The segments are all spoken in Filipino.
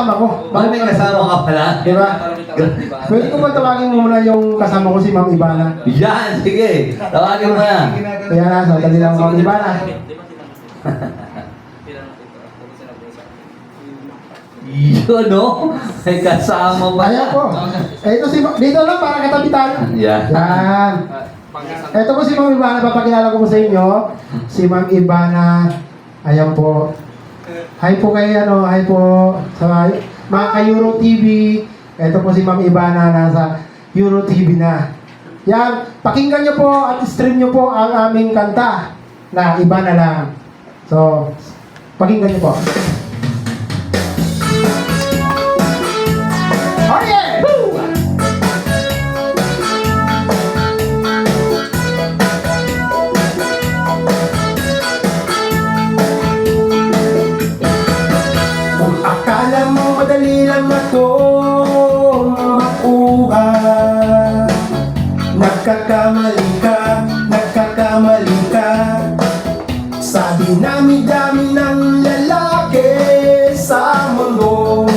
kasama ko. Bakit may kasama ka pala? Di ba? Pwede ko ba tawagin mo muna yung kasama ko si Ma'am Ibana? Yan, sige. Tawagin mo na. Kaya na, sandali lang Ma'am Ibana. Yun, no? May kasama pa. Ayan po. Eh, ito si Ma- dito lang para katabi tayo. Yan. Yan. Ito po si Ma'am Ibana, papakilala ko po sa inyo. Si Ma'am Ibana, ayan po. Hi po kay ano, hi po sa mga ka-Euro TV. Ito po si Ma'am Ibana, nasa Euro TV na. Yan, pakinggan nyo po at stream nyo po ang aming kanta na iba na lang. So, pakinggan nyo po. Nagkakamali ka, nagkakamali ka. Sabi namin dami ng lalaki sa mundo.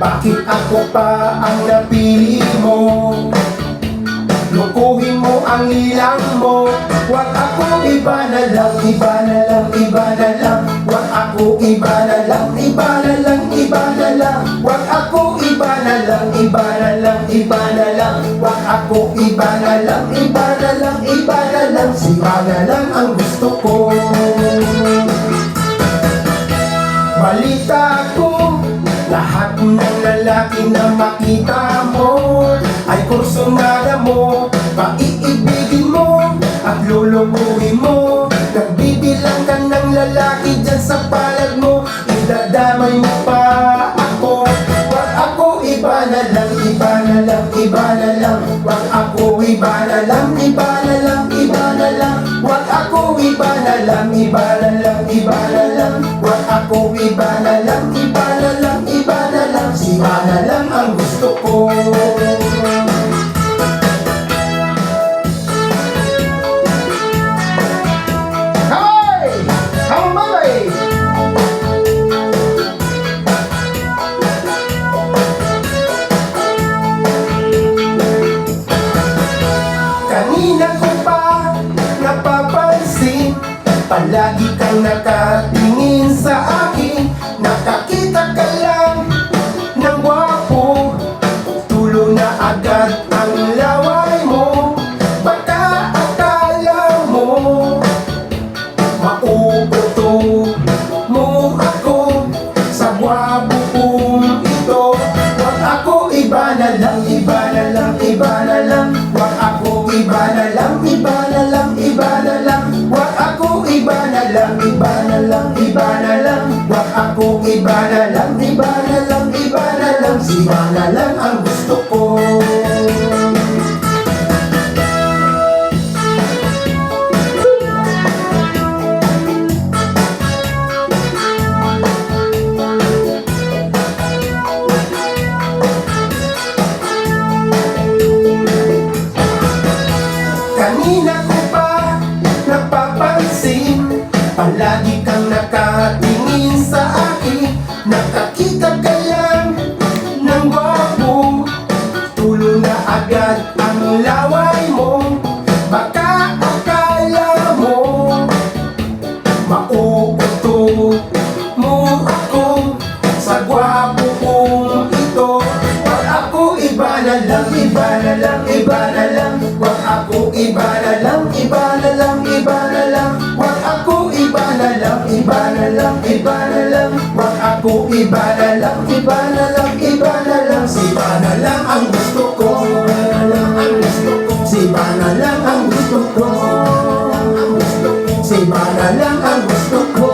Bakit ako pa ang napili mo? Lukuhin mo ang ilang mo. Huwag ako iba na lang, iba na lang, iba na lang. Huwag ako iba na lang, iba na lang, iba na lang. Huwag ako iba na lang, iba na lang, iba na lang Huwag ako iba na lang, iba na lang, iba na lang. Sira na lang ang gusto ko. Balita ko Lahat ng lalaki na makita mo. Ay kursunada mo Paiibigin mo At lulubuhin mo. Nagbibilang ka ng lalaki dyan sa palad mo Idadamay mo pa lang, iba na lang, iba na lang Wag ako iba na lang, iba na lang, iba na lang Wag ako iba na lang, iba na lang, iba na lang Wag ako iba na lang, Palagi kang nakatingin Ako iba na lang, iba na lang, iba na lang Sira na lang ang gusto ko. Kanina ko pa napapansin Palagi agad ang laway mo Baka akala mo Mauuto mo ako Sa gwapo kong ito Wag ako iba na lang, iba na lang, iba na lang Wag ako iba na lang, iba na lang, iba na lang Wag ako iba na lang, iba na lang, iba na lang Wag ako iba na lang, iba na lang, iba na lang ka lang ang gusto ko